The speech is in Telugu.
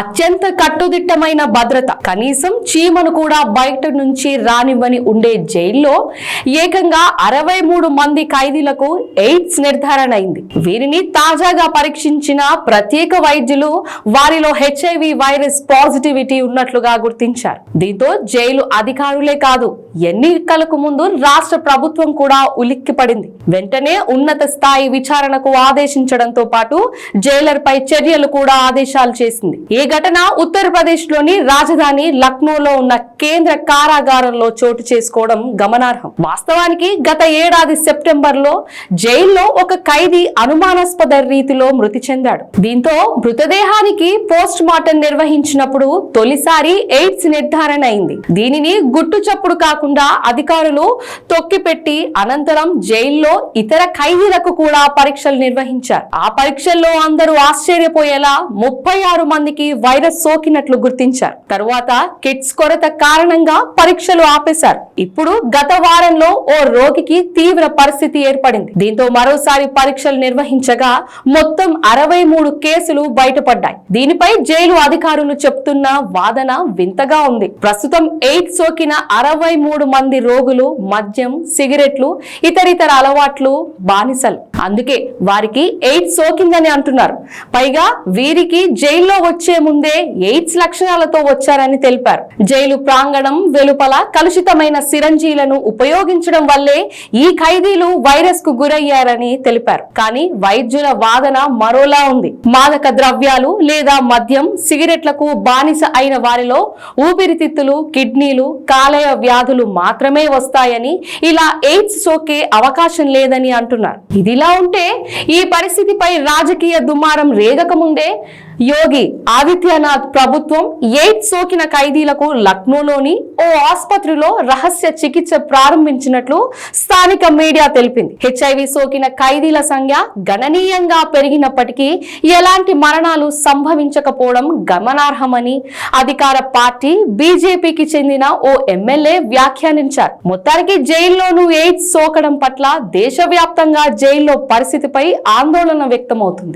అత్యంత కట్టుదిట్టమైన భద్రత. కనీసం చీమను కూడా బయట నుంచి రానివ్వని ఉండే జైల్లో ఏకంగా అరవై మూడు మంది ఖైదీలకు ఎయిడ్స్ నిర్ధారణ అయింది. వీరిని తాజాగా పరీక్షించిన ప్రత్యేక వైద్యులు వారిలో హెచ్ఐవి వైరస్ పాజిటివిటీ ఉన్నట్లుగా గుర్తించారు. దీంతో జైలు అధికారులే కాదు ఎన్నికలకు ముందు రాష్ట్ర ప్రభుత్వం కూడా ఉలిక్కిపడింది. వెంటనే ఉన్నత స్థాయి విచారణకు ఆదేశించడంతో పాటు జైలర్ పై చర్యలు కూడా ఆదేశాలు చేసింది. ఈ ఘటన ఉత్తరప్రదేశ్లోని రాజధాని లక్నోలో ఉన్న కేంద్ర కారాగారంలో చోటు చేసుకోవడం గమనార్హం. వాస్తవానికి గత ఏడాది సెప్టెంబర్లో జైల్లో ఒక ఖైదీ అనుమానాస్పద రీతిలో మృతి చెందాడు. దీంతో మృతదేహానికి పోస్ట్ మార్టం నిర్వహించినప్పుడు తొలిసారి ఎయిడ్స్ నిర్ధారణ అయింది. దీనిని గుట్టు చప్పుడు కాకుండా అధికారులు తొక్కిపెట్టి అనంతరం జైల్లో ఇతర ఖైదీలకు కూడా పరీక్షలు నిర్వహించారు. ఆ పరీక్షల్లో అందరూ ఆశ్చర్యపోయేలా ముప్పై ఆరు మందికి వైరస్ సోకినట్లు గుర్తించారు. తరువాత కిట్స్ కొరత కారణంగా పరీక్షలు ఆపేశారు. ఇప్పుడు గత వారంలో ఓ రోగికి తీవ్ర పరిస్థితి ఏర్పడింది. దీంతో మరోసారి పరీక్షలు నిర్వహించగా మొత్తం అరవై మూడు కేసులు బయటపడ్డాయి. దీనిపై జైలు అధికారులు చెప్తున్న వాదన వింతగా ఉంది. ప్రస్తుతం ఎయిడ్స్ సోకిన అరవై మూడు మంది రోగులు మద్యం సిగరెట్లు ఇతరితర అలవాట్లు బానిసలు. అందుకే వారికి ఎయిడ్స్ సోకిందని అంటున్నారు. పైగా వీరికి జైల్లో వచ్చే ముందే ఎయిడ్స్ లక్షణాలతో వచ్చారని తెలిపారు. జైలు ప్రాంగణం వెలుపల కలుషితమైన సిరంజీలను ఉపయోగించడం వల్లే ఈ ఖైదీలు వైరస్కు గురయ్యారని తెలిపారు. కానీ వైద్యుల వాదన మరోలా ఉంది. మాదక ద్రవ్యాలు లేదా మద్యం సిగరెట్లకు బానిస అయిన వారిలో ఊపిరితిత్తులు కిడ్నీలు కాలేయ వ్యాధులు మాత్రమే వస్తాయని ఇలా ఎయిడ్స్ సోకే అవకాశం లేదని అంటున్నారు. ఇదిలా ఉంటే ఈ పరిస్థితిపై రాజకీయ దుమారం రేగక ముందే యోగి ఆదిత్యనాథ్ ప్రభుత్వం ఎయిడ్స్ సోకిన ఖైదీలకు లక్నోలోని ఓ ఆసుపత్రిలో రహస్య చికిత్స ప్రారంభించినట్లు స్థానిక మీడియా తెలిపింది. హెచ్ఐవి సోకిన ఖైదీల సంఖ్య గణనీయంగా పెరిగినప్పటికీ ఎలాంటి మరణాలు సంభవించకపోవడం గమనార్హమని అధికార పార్టీ బీజేపీకి చెందిన ఓ ఎమ్మెల్యే వ్యాఖ్యానించారు. మొత్తానికి జైల్లోనూ ఎయిడ్స్ సోకడం పట్ల దేశవ్యాప్తంగా జైల్లో పరిస్థితిపై ఆందోళన వ్యక్తమవుతుంది.